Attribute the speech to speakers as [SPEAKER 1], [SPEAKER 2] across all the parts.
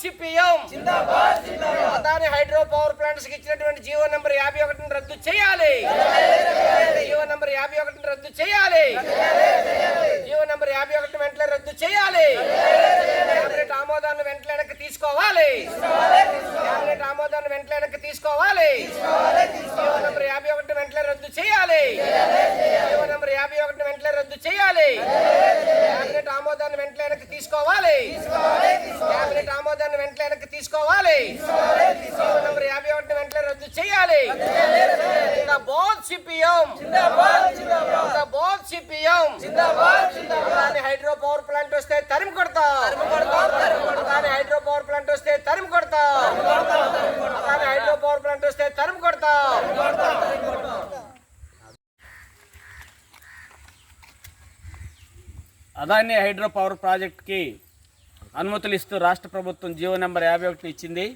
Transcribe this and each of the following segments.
[SPEAKER 1] CPM. Adani hydro power plants ఇచ్చినటువంటి GO number యాభై ఒకటిని రద్దు చేయాలి. జీవో నెంబర్ యాభై ఒకటిని రద్దు చేయాలి. జీవో నంబర్ యాభై ఒకటి వెంటనే రద్దు చేయాలి. క్యాబినెట్ ఆమోదాన్ని వెంటనే వెనక్కి తీసుకోవాలి. క్యాబినెట్ ఆమోదాన్ని వెంటనే వెనక్కి తీసుకోవాలి. జీవో నెంబర్ యాభై ఒకటి వెంటనే రద్దు చేయాలి. జీవో నంబర్ యాభై ఒకటి వెంటనే రద్దు చేయాలి. క్యాబినెట్ ఆమోదాన్ని వెంటనే వెనక్కి తీసుకోవాలి. క్యాబినెట్ ఆమోదాన్ని వెంటనే వెనక్కి తీసుకోవాలి. నంబర్ యాభై ఒకటి వెంటనే రద్దు చేయాలి. బోల్ CPM both CPM Adani hydro power plant వస్తే తరిమి కొడతాం అదాని హైడ్రో పవర్ ప్లాంట్ వస్తే తరిమి కొడతాం అదాని హైడ్రో పవర్ ప్లాంట్ వస్తే తరిమి కొడతాం
[SPEAKER 2] అదాని హైడ్రో పవర్ ప్రాజెక్ట్కి అనుమతులు ఇస్తూ రాష్ట్ర ప్రభుత్వం జీవో నెంబర్ యాభై ఒకటి ఇచ్చింది.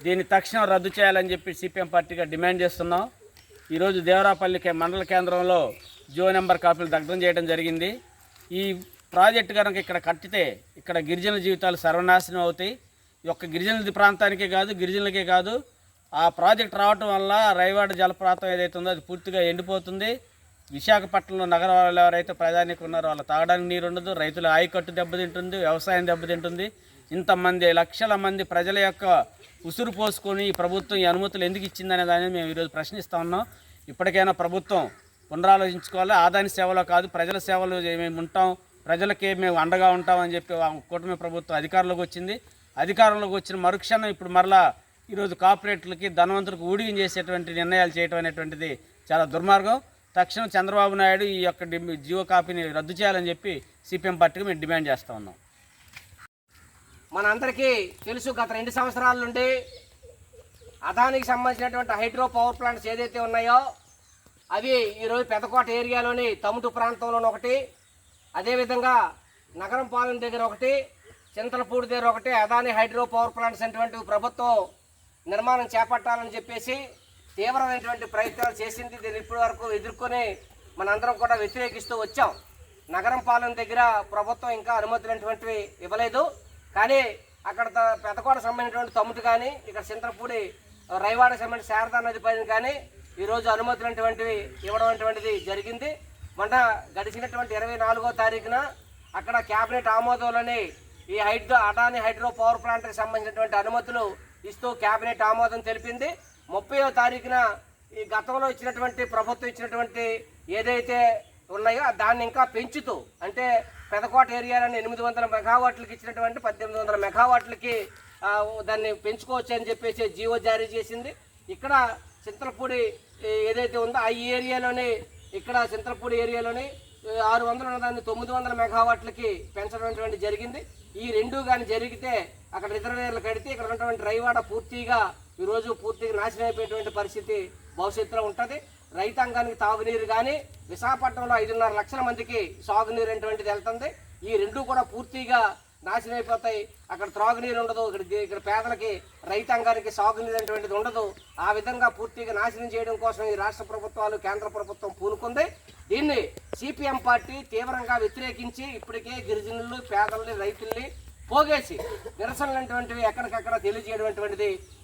[SPEAKER 2] దీన్ని తక్షణం రద్దు చేయాలని చెప్పి సిపిఎం పార్టీగా డిమాండ్ చేస్తున్నాం. ఈరోజు దేవరాపల్లి మండల కేంద్రంలో జీవో నెంబర్ కాపీలు దగ్ధం చేయడం జరిగింది. ఈ ప్రాజెక్టు కనుక ఇక్కడ కట్టితే ఇక్కడ గిరిజన జీవితాలు సర్వనాశనం అవుతాయి. ఈ యొక్క గిరిజన ప్రాంతానికే కాదు గిరిజనులకే కాదు. ఆ ప్రాజెక్ట్ రావటం వల్ల రైవాడ జలప్రాతం ఏదైతే ఉందో అది పూర్తిగా ఎండిపోతుంది. విశాఖపట్నంలో నగరాల్లో ఎవరైతే ప్రధానికి ఉన్నారో వాళ్ళు తాగడానికి నీరు ఉండదు రైతుల ఆయకట్టు దెబ్బతింటుంది వ్యవసాయం దెబ్బతింటుంది ఇంతమంది లక్షల మంది ప్రజల యొక్క ఉసురు పోసుకొని ఈ ప్రభుత్వం ఈ అనుమతులు ఎందుకు ఇచ్చిందనే దాన్ని మేము ఈరోజు ప్రశ్నిస్తూ ఉన్నాం. ఇప్పటికైనా ప్రభుత్వం పునరాలోచించుకోవాలి. ఆదాని సేవలో కాదు ప్రజల సేవలు మేము ఉంటాం. ప్రజలకే మేము అండగా ఉంటామని చెప్పి కూటమి ప్రభుత్వం అధికారంలోకి వచ్చింది. అధికారంలోకి వచ్చిన మరుక్షణం ఇప్పుడు మరలా ఈరోజు కార్పొరేట్లకి ధనవంతులకు ఊడిగం చేసేటువంటి నిర్ణయాలు చేయటం అనేటువంటిది చాలా దుర్మార్గం. తక్షణం చంద్రబాబు నాయుడు ఈ యొక్క జియో కాపీని రద్దు చేయాలని చెప్పి సిపిఎం పార్టీకి మేము డిమాండ్ చేస్తూ ఉన్నాం.
[SPEAKER 1] మనందరికీ తెలుసు గత రెండు సంవత్సరాల నుండి అదానికి సంబంధించినటువంటి హైడ్రో పవర్ ప్లాంట్స్ ఏదైతే ఉన్నాయో అవి ఈరోజు పెదకోట ఏరియాలోని తముటు ప్రాంతంలోని ఒకటి అదేవిధంగా నగరం పాలెం దగ్గర ఒకటి చింతలపూడి దగ్గర ఒకటి అదాని హైడ్రో పవర్ ప్లాంట్స్ అనేటువంటి ప్రభుత్వం నిర్మాణం చేపట్టాలని చెప్పేసి తీవ్రమైనటువంటి ప్రయత్నాలు చేసింది. దీన్ని ఇప్పటి వరకు ఎదుర్కొని మనందరం కూడా వ్యతిరేకిస్తూ వచ్చాం. నగరం పాలన దగ్గర ప్రభుత్వం ఇంకా అనుమతులు అనేటువంటివి ఇవ్వలేదు. కానీ అక్కడ త- పెదకోట సంబంధించినటువంటి తమ్ముడు కానీ ఇక్కడ చింతలపూడి రైవాడ సంబంధించిన శారదా నది పైన కానీ ఈరోజు అనుమతులు ఇవ్వడం అటువంటిది జరిగింది. మొన్న గడిచినటువంటి ఇరవై నాలుగో తారీఖున అక్కడ కేబినెట్ ఆమోదంలోని ఈ హైడ్రో అటానీ హైడ్రో పవర్ ప్లాంట్కి సంబంధించినటువంటి అనుమతులు ఇస్తూ కేబినెట్ ఆమోదం తెలిపింది. ముప్పయో తారీఖున ఈ గతంలో ఇచ్చినటువంటి ప్రభుత్వం ఇచ్చినటువంటి ఏదైతే ఉన్నాయో దాన్ని ఇంకా పెంచుతూ అంటే పెదకోట ఏరియాలను ఎనిమిది వందల మెగావాట్లకి ఇచ్చినటువంటి పద్దెనిమిది వందల మెగావాట్లకి దాన్ని పెంచుకోవచ్చు అని చెప్పేసి జీవో జారీ చేసింది. ఇక్కడ చింతలపూడి ఏదైతే ఉందో ఆ ఏరియాలోని ఇక్కడ చింతలపూడి ఏరియాలోని ఆరు వందలు ఉన్నదాన్ని తొమ్మిది వందల మెగావాట్లకి పెంచడం జరిగింది. ఈ రెండు కానీ జరిగితే అక్కడ రిజర్వేయర్లు కడితే ఇక్కడ ఉన్నటువంటి రైవాడ పూర్తిగా ఈరోజు పూర్తిగా నాశనం అయిపోయేటువంటి పరిస్థితి భవిష్యత్తులో ఉంటుంది. రైతాంగానికి తాగునీరు కానీ విశాఖపట్నంలో ఐదున్నర లక్షల మందికి సాగునీరు అనేటువంటిది వెళ్తుంది. ఈ రెండు కూడా పూర్తిగా నాశనం అయిపోతాయి. అక్కడ త్రాగునీరు ఉండదు. ఇక్కడ ఇక్కడ పేదలకి రైతాంగానికి సాగునీరు అనేటువంటిది ఉండదు. ఆ విధంగా పూర్తిగా నాశనం చేయడం కోసం ఈ రాష్ట్ర ప్రభుత్వాలు కేంద్ర ప్రభుత్వం పూనుకుంది. దీన్ని సిపిఎం పార్టీ తీవ్రంగా వ్యతిరేకించి ఇప్పటికే గిరిజనులు పేదల్ని రైతుల్ని పోగేసి నిరసనలు ఎక్కడికక్కడ తెలియజేయడం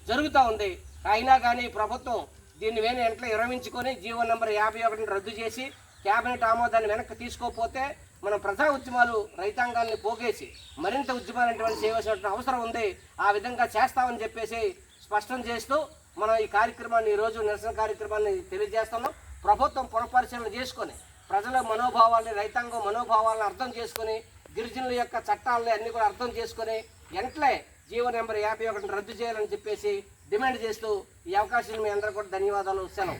[SPEAKER 1] జరుగుతూ ఉంది. అయినా కానీ ప్రభుత్వం దీన్ని వేని వెంటనే విరమించుకొని జీవో నెంబర్ యాభై ఒకటిని రద్దు చేసి క్యాబినెట్ ఆమోదాన్ని వెనక్కి తీసుకోకపోతే మనం ప్రజా ఉద్యమాలు రైతాంగాల్ని పోగేసి మరింత ఉద్యమాలు అనేటువంటి చేయవలసిన అవసరం ఉంది. ఆ విధంగా చేస్తామని చెప్పేసి స్పష్టం చేస్తూ మనం ఈ కార్యక్రమాన్ని ఈరోజు నిరసన కార్యక్రమాన్ని తెలియజేస్తున్నాం. ప్రభుత్వం పునఃపరిశీలన చేసుకొని ప్రజల మనోభావాల్ని రైతాంగం మనోభావాలను అర్థం చేసుకొని గిరిజనుల యొక్క చట్టాలని అన్ని కూడా అర్థం చేసుకొని వెంటనే జీవో నెంబర్ యాభై ఒకటిని రద్దు చేయాలని చెప్పేసి డిమాండ్ చేస్తూ ఈ అవకాశం మీ అందరూ కూడా ధన్యవాదాలు. సెలవు.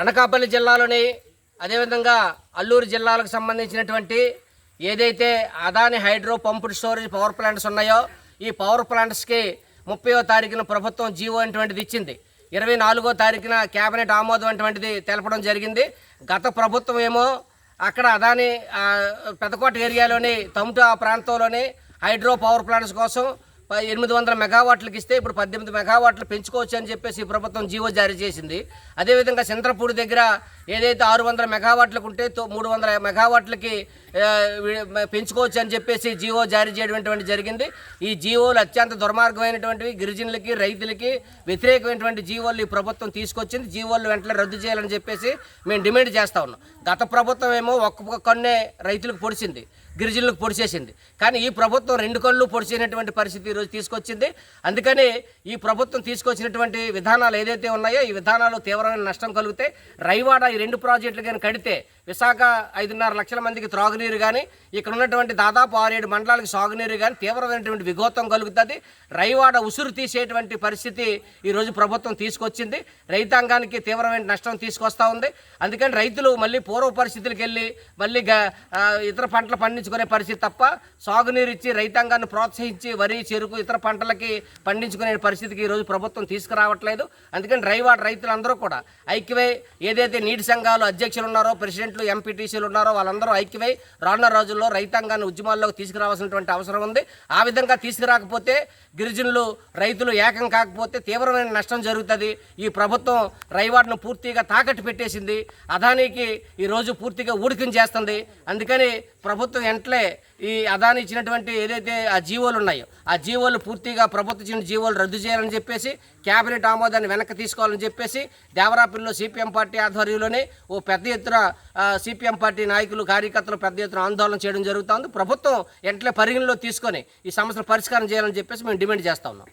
[SPEAKER 1] అనకాపల్లి జిల్లాలోని అదేవిధంగా అల్లూరు జిల్లాలకు సంబంధించినటువంటి ఏదైతే Adani hydro pumped storage power plants ఉన్నాయో ఈ పవర్ ప్లాంట్స్కి ముప్పయో తారీఖున ప్రభుత్వం జీవో అటువంటిది ఇచ్చింది. ఇరవై నాలుగో తారీఖున కేబినెట్ ఆమోదం అటువంటిది తెలపడం జరిగింది. గత ప్రభుత్వం ఏమో అక్కడ అదాని పెదకోట ఏరియాలోని తమ్ముట ప్రాంతంలోని హైడ్రో పవర్ ప్లాంట్స్ కోసం ఎనిమిది వందల మెగావాట్లకి ఇస్తే ఇప్పుడు పద్దెనిమిది మెగావాట్లు పెంచుకోవచ్చు అని చెప్పేసి ప్రభుత్వం జీవో జారీ చేసింది. అదేవిధంగా చంద్రపూడి దగ్గర ఏదైతే ఆరు వందల మెగావాట్లకు ఉంటే తో- మూడు వందల మెగావాట్లకి పెంచుకోవచ్చు అని చెప్పేసి జీవో జారీ చేయడం జరిగింది. ఈ జీవోలు అత్యంత దుర్మార్గమైనటువంటివి. గిరిజనులకి రైతులకి వ్యతిరేకమైనటువంటి జీవోలు ఈ ప్రభుత్వం తీసుకొచ్చింది. జీవోలు వెంటనే రద్దు చేయాలని చెప్పేసి మేము డిమాండ్ చేస్తా ఉన్నాం. గత ప్రభుత్వం ఏమో ఒక్క కన్నే రైతులకు పొడిచింది. గిరిజనులకు పొడిచేసింది. కానీ ఈ ప్రభుత్వం రెండు కళ్ళు పొడిచినటువంటి పరిస్థితి ఈరోజు తీసుకొచ్చింది. అందుకని ఈ ప్రభుత్వం తీసుకొచ్చినటువంటి విధానాలు ఏదైతే ఉన్నాయో ఈ విధానాలు తీవ్రమైన నష్టం కలిగితే రైవాడ ఈ రెండు ప్రాజెక్టులు కానీ కడితే విశాఖ ఐదున్నర లక్షల మందికి త్రాగునీరు కానీ ఇక్కడ ఉన్నటువంటి దాదాపు ఆరేడు మండలాలకు సాగునీరు కానీ తీవ్రమైనటువంటి విఘోతం కలుగుతుంది. రైవాడ ఉసురు తీసేటువంటి పరిస్థితి ఈరోజు ప్రభుత్వం తీసుకొచ్చింది. రైతాంగానికి తీవ్రమైన నష్టం తీసుకొస్తా ఉంది. అందుకని రైతులు మళ్ళీ పూర్వ పరిస్థితులకు వెళ్ళి మళ్ళీ ఇతర పంటలు పండించుకునే పరిస్థితి తప్ప సాగునీరు ఇచ్చి రైతాంగాన్ని ప్రోత్సహించి వరి చెరుకు ఇతర పంటలకి పండించుకునే పరిస్థితికి ఈరోజు ప్రభుత్వం తీసుకురావట్లేదు. అందుకని రైవాడ రైతులందరూ కూడా ఐక్యమై ఏదైతే నీటి సంఘాలు అధ్యక్షులు ఉన్నారో ప్రెసిడెంట్లు ఎంపీటీసీలు ఉన్నారో వాళ్ళందరూ ఐక్యమై రానున్న రోజుల్లో రైతాంగాన్ని ఉద్యమాల్లోకి తీసుకురావాల్సినటువంటి అవసరం ఉంది. ఆ విధంగా తీసుకురాకపోతే గిరిజనులు రైతులు ఏకం కాకపోతే తీవ్రమైన నష్టం జరుగుతుంది. ఈ ప్రభుత్వం రైవాడ్ను పూర్తిగా తాకట్టు పెట్టేసింది. అదానికి ఈరోజు పూర్తిగా ఊడికం చేస్తుంది అందుకని ప్రభుత్వం వెంటనే ఈ అదాని ఇచ్చినటువంటి ఏదైతే ఆ జీవోలు ఉన్నాయో ఆ జీవోలు పూర్తిగా ప్రభుత్వం ఇచ్చిన జీవోలు రద్దు చేయాలని చెప్పేసి కేబినెట్ ఆమోదాన్ని వెనక్కి తీసుకోవాలని చెప్పేసి దేవరాపల్లిలో సిపిఎం పార్టీ ఆధ్వర్యంలోనే ఓ పెద్ద ఎత్తున సిపిఎం పార్టీ నాయకులు కార్యకర్తలు పెద్ద ఎత్తున ఆందోళన చేయడం జరుగుతోంది ప్రభుత్వం వెంటనే పరిగణలో తీసుకొని ఈ సమస్యను పరిష్కారం చేయాలని చెప్పేసి మేము డిమాండ్ చేస్తా ఉన్నాం.